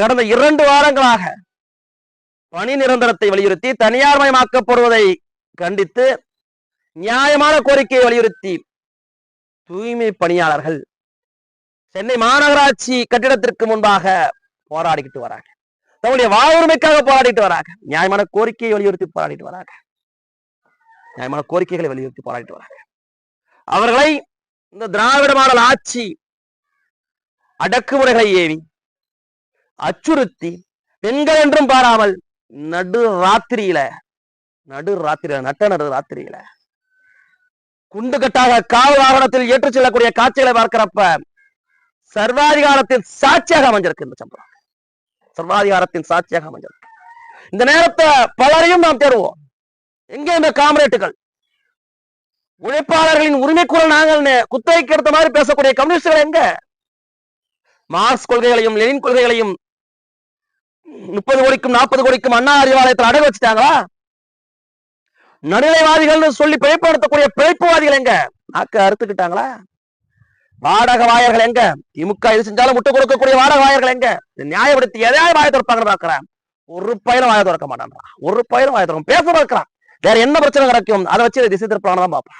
கடந்த இரண்டு வாரங்களாக பணி நிரந்தரத்தை வலியுறுத்தி தனியார் மயமாக்கப்படுவதை கண்டித்து நியாயமான கோரிக்கையை வலியுறுத்தி தூய்மை பணியாளர்கள் சென்னை மாநகராட்சி கட்டிடத்திற்கு முன்பாக போராடிக்கிட்டு வராங்க. தங்களுடைய வாழ்வுரிமைக்காக போராடிட்டு வராங்க. நியாயமான கோரிக்கையை வலியுறுத்தி போராடிட்டு வராங்க. நியாயமான கோரிக்கைகளை வலியுறுத்தி போராடிட்டு வராங்க. அவர்களை இந்த திராவிட மாடல் ஆட்சி அடக்குமுறைகளை ஏவி அச்சுறுத்தி பெண்கள் என்றும் பாராமல் நடு ராத்திரியில நடு ராத்திரியில நட்ட நடு ராத்திரியில குண்டுகட்டாக காவல் வாகனத்தில் ஏற்றுச் செல்லக்கூடிய காட்சிகளை பார்க்கிறப்ப சர்வாதிகாரத்தின் சாட்சியாக அமைஞ்சிருக்கு இந்த சம்பவம். சர்வாதிகாரத்தின் சாட்சியாக அமைஞ்சிருக்கு. இந்த நேரத்தை பலரையும் நாம் தேடுவோம். எங்கே இந்த காமரேட்டுகள்? உழைப்பாளர்களின் உரிமை குரல் நாங்கள் குத்தகைக்கு எடுத்த மாதிரி பேசக்கூடிய கம்யூனிஸ்டுகள் எங்க? மார்க்ஸ் கொள்கைகளையும் லெனின் கொள்கைகளையும் முப்பது கோடிக்கும் நாற்பது கோடிக்கும் அண்ணா அறிவாலயத்தில் அடகு வச்சுட்டாங்களா? நடுநிலைவாதிகள்னு சொல்லி பிழைப்படுத்தக்கூடிய பிழைப்புவாதிகள் எங்க? நாக்க அறுத்துக்கிட்டாங்களா? வாடக வாயர்கள் எங்க? திமுக இது செஞ்சாலும் முட்டை கொடுக்கக்கூடிய வாடக வாயர்கள் எங்க? நியாயப்படுத்தி எதையாவது வாய திறப்பாங்க பாக்குறேன் ஒரு பயிலும் வாய திறக்க மாட்டான்றான் ஒரு பயிலும் வாய திறக்கும். பேச இருக்கிறான் வேற என்ன பிரச்சனை கிடைக்கும்? அதை வச்சு திசை திருப்பான தான் பார்ப்போம்